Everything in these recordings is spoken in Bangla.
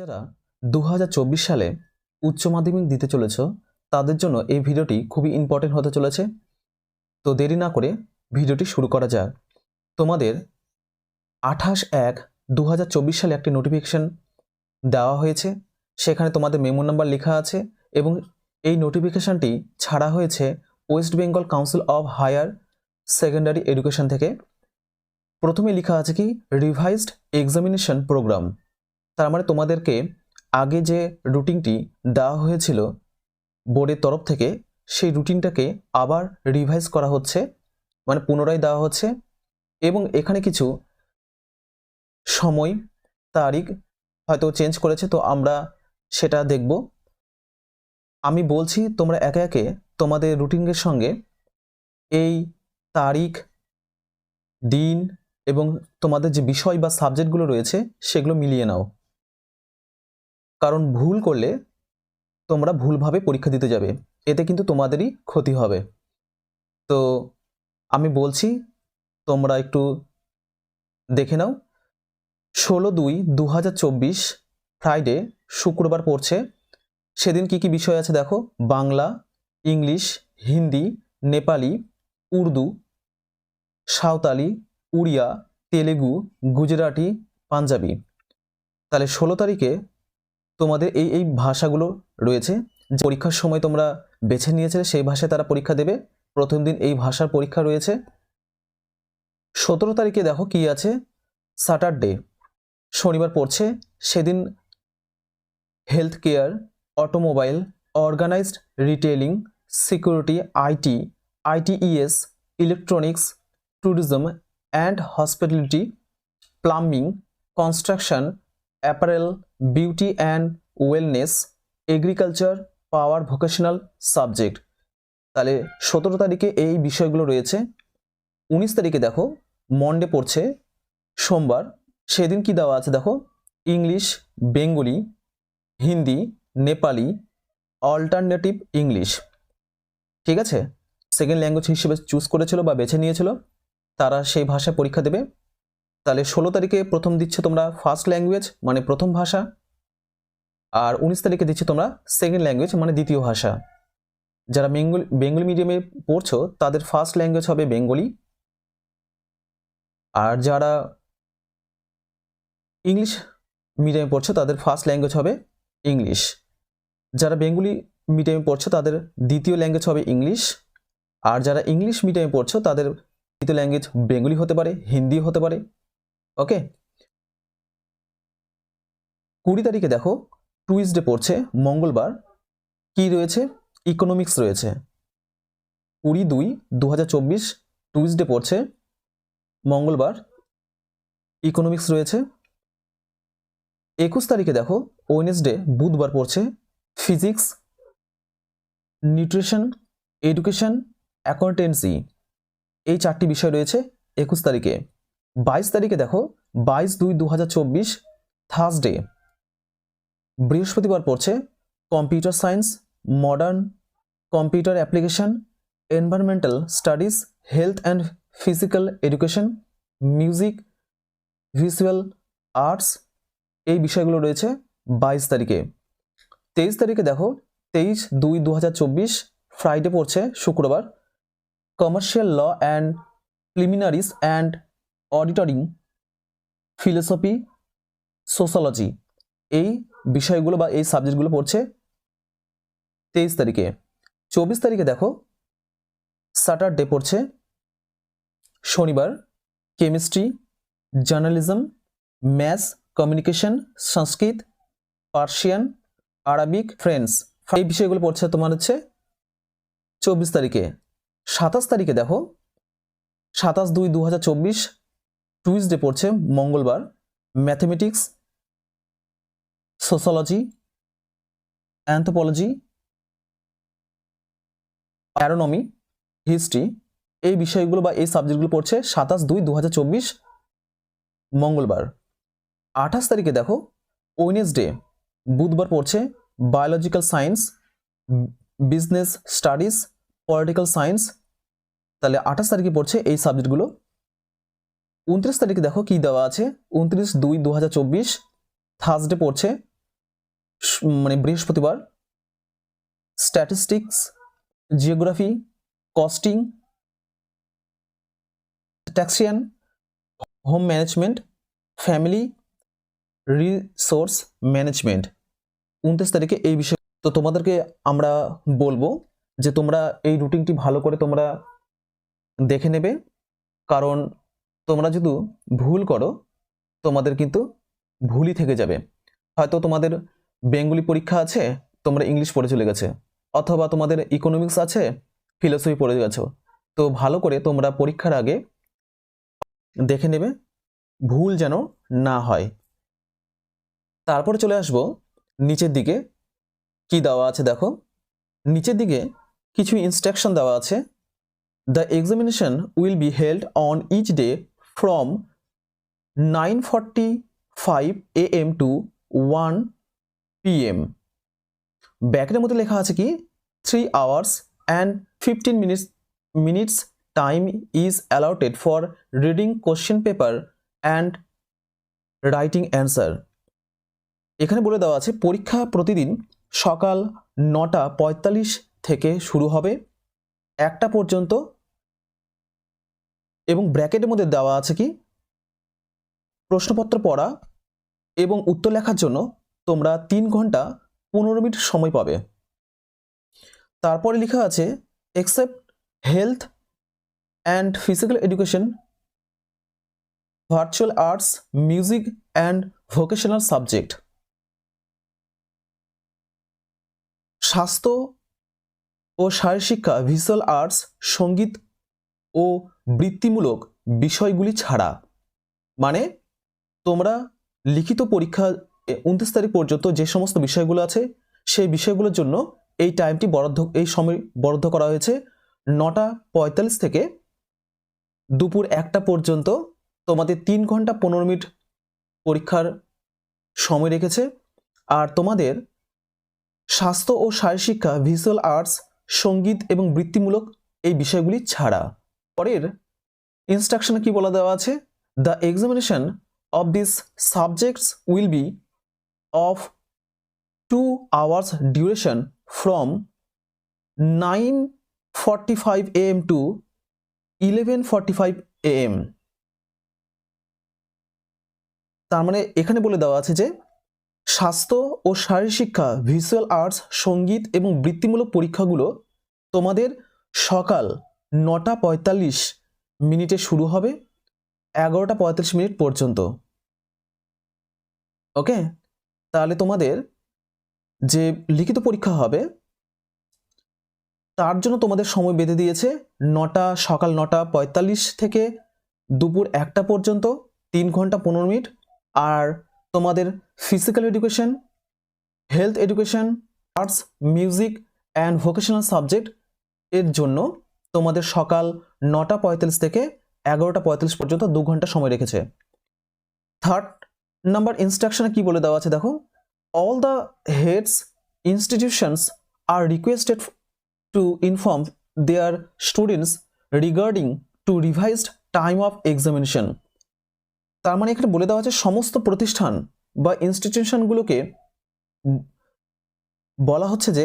যারা দু হাজার চব্বিশ সালে উচ্চ মাধ্যমিক দিতে চলেছ। তাদের জন্য এই ভিডিওটি খুবই ইম্পর্টেন্ট হতে চলেছে। তো দেরি না করে ভিডিওটি শুরু করা যাক। তোমাদের আঠাশ এক দু সালে একটি নোটিফিকেশন দেওয়া হয়েছে। সেখানে তোমাদের মেমো নাম্বার লেখা আছে এবং এই নোটিফিকেশনটি ছাড়া হয়েছে West Bengal Council of Higher Secondary Education থেকে। প্রথমে লেখা আছে কি রিভাইজড এক্সামিনেশন প্রোগ্রাম তার মানে তোমাদেরকে আগে যে রুটিনটি দেওয়া হয়েছিল বোর্ডের তরফ থেকে, সেই রুটিনটাকে আবার রিভাইজ করা হচ্ছে মানে পুনরায় দেওয়া হচ্ছে এবং এখানে কিছু সময়, তারিখ হয়তো চেঞ্জ করেছে, তো আমরা সেটা দেখব। আমি বলছি, তোমরা একে একে তোমাদের রুটিনের সঙ্গে এই তারিখ, দিন এবং তোমাদের যে বিষয় বা সাবজেক্টগুলো রয়েছে, সেগুলো মিলিয়ে নাও। কারণ ভুল করলে তোমরা ভুলভাবে পরীক্ষা দিতে যাবে। এতে কিন্তু তোমাদেরই ক্ষতি হবে। তো আমি বলছি, তোমরা একটু দেখে নাও। ষোলো দুই দু ফ্রাইডে শুক্রবার পড়ছে। সেদিন কি কি বিষয় আছে দেখো? বাংলা, ইংলিশ, হিন্দি, নেপালি, উর্দু, সাঁওতালি, উড়িয়া, তেলেগু, গুজরাটি, পাঞ্জাবি। তাহলে ষোলো তারিখে তোমাদের এই এই ভাষাগুলো রয়েছে, যে পরীক্ষার সময় তোমরা বেছে নিয়েছিলে সেই ভাষায় তারা পরীক্ষা দেবে। প্রথম দিন এই ভাষার পরীক্ষা রয়েছে। সতেরো তারিখে দেখো কি আছে? স্যাটারডে শনিবার পড়ছে। সেদিন health care automobile organised retailing security IT ITES electronics tourism and hospitality plumbing construction apparel, beauty and wellness, agriculture, power vocational subject. তাহলে সতেরো তারিখে এই বিষয়গুলো রয়েছে। উনিশ তারিখে দেখো, মন্ডে পড়ছে, সোমবার। সেদিন কি দেওয়া আছে দেখো? English, Bengali, Hindi, Nepali, alternative English. ঠিক আছে? সেকেন্ড ল্যাঙ্গুয়েজ হিসেবে চুজ করেছিল বা বেছে নিয়েছিল। তারা সেই ভাষায় পরীক্ষা দেবে। তাহলে ষোলো তারিখে প্রথম দিচ্ছে তোমরা ফার্স্ট ল্যাঙ্গুয়েজ মানে প্রথম ভাষা, আর উনিশ তারিখে দিচ্ছে তোমরা সেকেন্ড ল্যাঙ্গুয়েজ মানে দ্বিতীয় ভাষা। যারা বেঙ্গল, বেঙ্গলি মিডিয়ামে পড়ছো, তাদের ফার্স্ট ল্যাঙ্গুয়েজ হবে বেঙ্গলি। আর যারা ইংলিশ মিডিয়ামে পড়ছো, তাদের ফার্স্ট ল্যাঙ্গুয়েজ হবে ইংলিশ। যারা বেঙ্গলি মিডিয়ামে পড়ছো, তাদের দ্বিতীয় ল্যাঙ্গুয়েজ হবে ইংলিশ। আর যারা ইংলিশ মিডিয়ামে পড়ছো, তাদের দ্বিতীয় ল্যাঙ্গুয়েজ বেঙ্গলি হতে পারে, হিন্দি হতে পারে। ওকে কুড়ি তারিখে দেখো টুইসডে পড়ছে, মঙ্গলবার। কি রয়েছে? ইকোনমিক্স রয়েছে। কুড়ি দুই দু হাজার চব্বিশ টুইসডে পড়ছে, মঙ্গলবার। ইকোনমিক্স রয়েছে। একুশ তারিখে দেখো ওয়েনেসডে বুধবার পড়ছে ফিজিক্স নিউট্রিশন এডুকেশন অ্যাকাউন্টেন্সি এই চারটি বিষয় রয়েছে একুশ তারিখে। বাইশ তারিখে দেখো, বাইশ দুই দু হাজার চব্বিশ থার্সডে বৃহস্পতিবার পড়ছে computer science modern computer application environmental studies health and physical education music visual arts এই বিষয়গুলো রয়েছে বাইশ তারিখে। তেইশ তারিখে দেখো, তেইশ দুই দু হাজার চব্বিশ ফ্রাইডে পড়ছে শুক্রবার। Commercial law and preliminaries and অডিটরিং, philosophy sociology এই বিষয়গুলো বা এই সাবজেক্টগুলো পড়ছে তেইশ তারিখে। চব্বিশ তারিখে দেখো, স্যাটারডে পড়ছে, শনিবার, chemistry, journalism, maths, communication, Sanskrit, Persian, Arabic French এই বিষয়গুলো পড়ছে তোমার হচ্ছে চব্বিশ তারিখে। সাতাশ তারিখে দেখো, সাতাশ দুই দু হাজার চব্বিশ টুইসডে পড়ছে মঙ্গলবার। Mathematics sociology anthropology agronomy, history এই বিষয়গুলো বা এই সাবজেক্টগুলো পড়ছে সাতাশ দুই দু মঙ্গলবার। আঠাশ তারিখে দেখো, ওয়েনেসডে বুধবার পড়ছে biological science, business studies, political science. তাহলে আঠাশ তারিখে পড়ছে এই সাবজেক্টগুলো। উনত্রিশ তারিখে দেখো কি দেওয়া আছে? উনত্রিশ দুই দু হাজার চব্বিশ থার্সডে পড়ছে মানে বৃহস্পতিবার। Statistics geography costing taxation home management family resource management উনত্রিশ তারিখে এই বিষয়ে তো তোমাদেরকে আমরা বলব যে তোমরা এই রুটিনটি ভালো করে তোমরা দেখে নেবে, কারণ তোমরা যদি ভুল করো, তোমাদের কিন্তু ভুলই থেকে যাবে। হয়তো তোমাদের বেঙ্গলি পরীক্ষা আছে, তোমরা ইংলিশ পড়ে চলে গেছে, অথবা তোমাদের ইকোনমিক্স আছে ফিলোসফি পড়ে গেছো। তো ভালো করে তোমরা পরীক্ষার আগে দেখে নেবে, ভুল যেন না হয়। তারপরে চলে আসব নিচের দিকে। কি দেওয়া আছে দেখো? নিচের দিকে কিছু ইনস্ট্রাকশন দেওয়া আছে। The examination will be held on each day A M to one P M ব্যাকের মধ্যে লেখা আছে কি? Three hours and fifteen minutes minutes time is allotted for reading question paper and writing answer এখানে বলে দেওয়া আছে, পরীক্ষা প্রতিদিন সকাল নটা পঁয়তাল্লিশ থেকে শুরু হবে। একটা পর্যন্ত এবং ব্র্যাকেটের মধ্যে দেওয়া আছে কি? প্রশ্নপত্র পড়া এবং উত্তর লেখার জন্য তোমরা তিন ঘণ্টা পনেরো মিনিট সময় পাবে। তারপরে লেখা আছে except health and physical education virtual arts music and vocational subject স্বাস্থ্য ও শারীরশিক্ষা ভিজুয়াল আর্টস সংগীত ও বৃত্তিমূলক বিষয়গুলি ছাড়া। মানে তোমরা লিখিত পরীক্ষা উনত্রিশ তারিখ পর্যন্ত যে সমস্ত বিষয়গুলো আছে, সেই বিষয়গুলোর জন্য এই টাইমটি বরাদ্দ, এই সময় বরাদ্দ করা হয়েছে নটা পঁয়তাল্লিশ থেকে দুপুর একটা পর্যন্ত। তোমাদের তিন ঘণ্টা পনেরো মিনিট পরীক্ষার সময় রেখেছে। আর তোমাদের স্বাস্থ্য ও শারীরশিক্ষা ভিজুয়াল আর্টস, সংগীত এবং বৃত্তিমূলক এই বিষয়গুলি ছাড়া। পরের ইনস্ট্রাকশনে কি বলা দেওয়া আছে? The examination of these subjects will be of 2 hours duration from 9:45 am to 11:45 M তার মানে এখানে বলে দেওয়া আছে যে, স্বাস্থ্য ও শারীরিক শিক্ষা ভিজুয়াল আর্টস সংগীত এবং বৃত্তিমূলক পরীক্ষাগুলো তোমাদের সকাল নটা পঁয়তাল্লিশ মিনিটে শুরু হবে, এগারোটা পঁয়তাল্লিশ মিনিট পর্যন্ত। ওকে? তাহলে তোমাদের যে লিখিত পরীক্ষা হবে, তার জন্য তোমাদের সময় বেঁধে দিয়েছে নটা, সকাল নটা পঁয়তাল্লিশ থেকে দুপুর একটা পর্যন্ত, তিন ঘণ্টা পনেরো মিনিট। আর তোমাদের physical education health education arts music and vocational subject এর জন্য তোমাদের সকাল নটা পঁয়তাল্লিশ থেকে এগারোটা পঁয়তাল্লিশ পর্যন্ত দু ঘণ্টা সময় রেখেছে। থার্ড নাম্বার ইনস্ট্রাকশনে কি বলে দেওয়া আছে দেখো? All the heads institutions are requested to inform their students regarding to revised time of examination তার মানে এখানে বলে দেওয়া আছে সমস্ত প্রতিষ্ঠান বা ইনস্টিটিউশনগুলোকে বলা হচ্ছে যে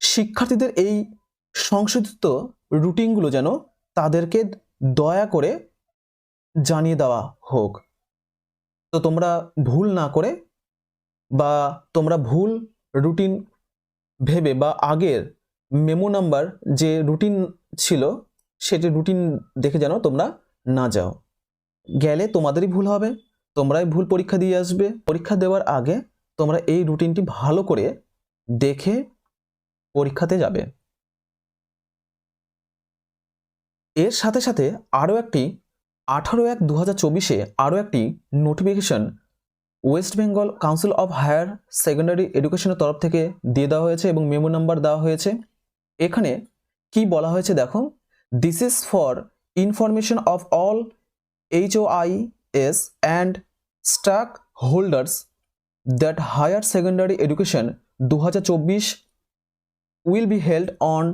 শিক্ষার্থীদের এই সংশোধিত রুটিনগুলো যেন তাদেরকে দয়া করে জানিয়ে দেওয়া হোক। তো তোমরা ভুল না করে বা তোমরা ভুল রুটিন ভেবে বা আগের মেমো নাম্বার যে রুটিন ছিল, সেটি রুটিন দেখে যেন তোমরা না যাও। গেলে তোমাদেরই ভুল হবে, তোমরাই ভুল পরীক্ষা দিয়ে আসবে। পরীক্ষা দেওয়ার আগে তোমরা এই রুটিনটি ভালো করে দেখে পরীক্ষাতে যাবে। এর সাথে সাথে আরও একটি আঠারো এক দু হাজার চব্বিশে আরও একটি notification West Bengal Council of Higher Secondary এডুকেশনের তরফ থেকে দিয়ে দেওয়া হয়েছে এবং মেমো নাম্বার দেওয়া হয়েছে। এখানে কি বলা হয়েছে দেখো? This is for information of all H O I S and stake holders that higher secondary education দু হাজার চব্বিশ will be held on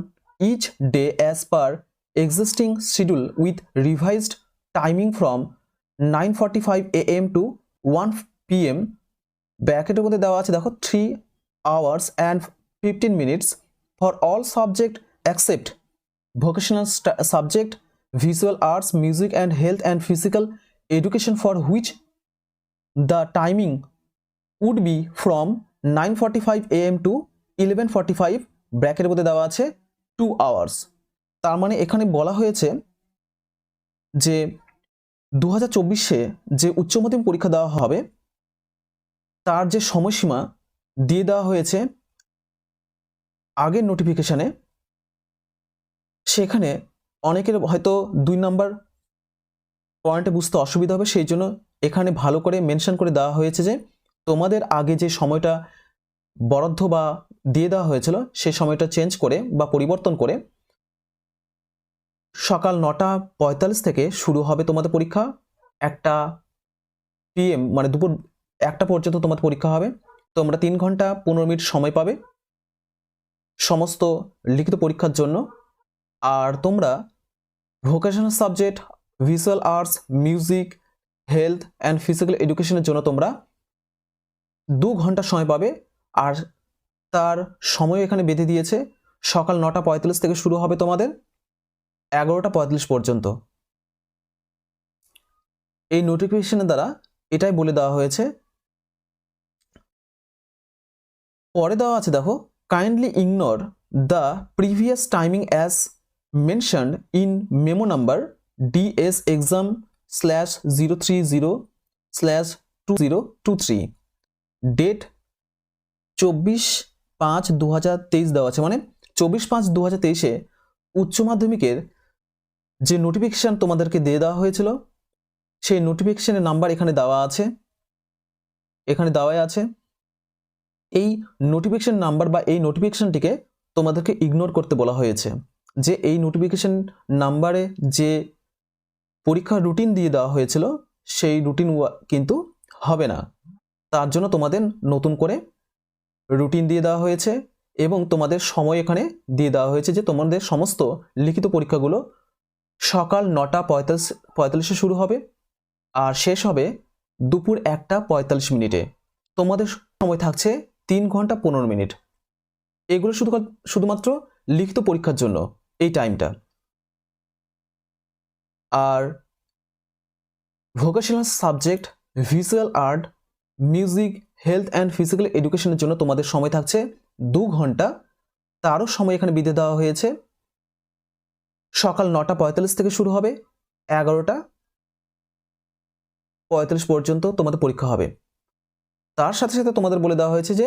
each day as per existing schedule with revised timing from nine forty five A M to one P M ব্র্যাকেটের মধ্যে দেওয়া আছে, দেখো three hours and fifteen minutes for all subject except vocational subject visual arts music and health and physical education for which the timing would be from nine forty five A M to eleven forty five ব্র্যাকেটের মধ্যে দেওয়া আছে টু আওয়ার্স তার মানে এখানে বলা হয়েছে যে দু হাজার যে উচ্চ মাধ্যমিক পরীক্ষা দেওয়া হবে, তার যে সময়সীমা দিয়ে দেওয়া হয়েছে আগের নোটিফিকেশানে সেখানে অনেকের হয়তো দুই নাম্বার পয়েন্টে বুঝতে অসুবিধা হবে, সেই জন্য এখানে ভালো করে মেনশন করে দেওয়া হয়েছে যে তোমাদের আগে যে সময়টা বরাদ্দ বা দিয়ে দেওয়া হয়েছিল সেই সময়টা চেঞ্জ করে বা পরিবর্তন করে সকাল নটা পঁয়তাল্লিশ থেকে শুরু হবে তোমাদের পরীক্ষা। একটা পিএম মানে দুপুর একটা পর্যন্ত তোমাদের পরীক্ষা হবে। তোমরা তিন ঘণ্টা পনেরো মিনিট সময় পাবে সমস্ত লিখিত পরীক্ষার জন্য। আর তোমরা vocational subject visual arts music health and physical এডুকেশনের জন্য তোমরা দু ঘণ্টা সময় পাবে। আর তার সময় এখানে বেঁধে দিয়েছে। সকাল নটা পঁয়তাল্লিশ থেকে শুরু হবে তোমাদের। এগারোটা পঁয়তাল্লিশ পর্যন্ত। এই নোটিফিকেশনের দ্বারা এটাই বলে দেওয়া হয়েছে। পরে দেওয়া আছে, দেখো kindly ignore the previous timing as mentioned in memo number ds exam slash 030 slash 2023 date চব্বিশ পাঁচ দু হাজার তেইশ দেওয়া আছে মানে চব্বিশ পাঁচ দু হাজার তেইশে উচ্চ মাধ্যমিকের যে নোটিফিকেশান তোমাদেরকে দিয়ে দেওয়া হয়েছিল, সেই নোটিফিকেশানের নাম্বার এখানে দেওয়া আছে। এখানে দেওয়াই আছে। এই নোটিফিকেশান নাম্বার বা এই নোটিফিকেশানটিকে তোমাদেরকে ইগনোর করতে বলা হয়েছে। যে এই নোটিফিকেশান নাম্বারে যে পরীক্ষার রুটিন দিয়ে দেওয়া হয়েছিল, সেই রুটিন কিন্তু হবে না। তার জন্য তোমাদের নতুন করে রুটিন দিয়ে দেওয়া হয়েছে এবং তোমাদের সময় এখানে দিয়ে দেওয়া হয়েছে যে তোমাদের সমস্ত লিখিত পরীক্ষাগুলো সকাল নটা পঁয়তাল্লিশ, পঁয়তাল্লিশে শুরু হবে আর শেষ হবে দুপুর একটা পঁয়তাল্লিশ মিনিটে। তোমাদের সময় থাকছে তিন ঘণ্টা পনেরো মিনিট। এগুলো শুধু শুধুমাত্র লিখিত পরীক্ষার জন্য এই টাইমটা। আর vocational subject visual art music health and physical এডুকেশনের জন্য তোমাদের সময় থাকছে দু ঘণ্টা। তারও সময় এখানে বিধে দেওয়া হয়েছে। সকাল নটা পঁয়তাল্লিশ থেকে শুরু হবে, এগারোটা পঁয়তাল্লিশ পর্যন্ত তোমাদের পরীক্ষা হবে। তার সাথে সাথে তোমাদের বলে দেওয়া হয়েছে যে,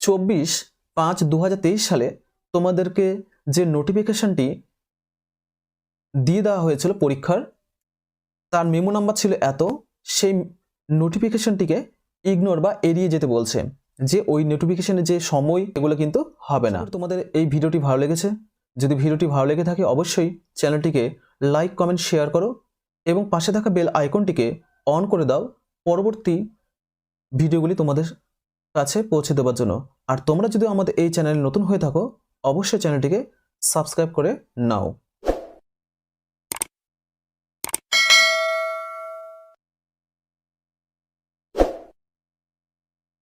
চব্বিশ পাঁচ দু সালে তোমাদেরকে যে নোটিফিকেশনটি দিয়ে দেওয়া হয়েছিল পরীক্ষার, তার মেমো নাম্বার ছিল এত, সেই নোটিফিকেশনটিকে ইগনোর বা এড়িয়ে যেতে বলছে, যে ওই নোটিফিকেশনের যে সময়, এগুলো কিন্তু হবে না। তোমাদের এই ভিডিওটি ভালো লেগেছে যদি ভিডিওটি ভালো লেগে থাকে, অবশ্যই চ্যানেলটিকে লাইক, কমেন্ট, শেয়ার করো এবং পাশে থাকা বেল আইকনটিকে অন করে দাও পরবর্তী ভিডিওগুলি তোমাদের কাছে পৌঁছে দেওয়ার জন্য। আর তোমরা যদি আমাদের এই চ্যানেলে নতুন হয়ে থাকো, অবশ্যই চ্যানেলটিকে সাবস্ক্রাইব করে নাও।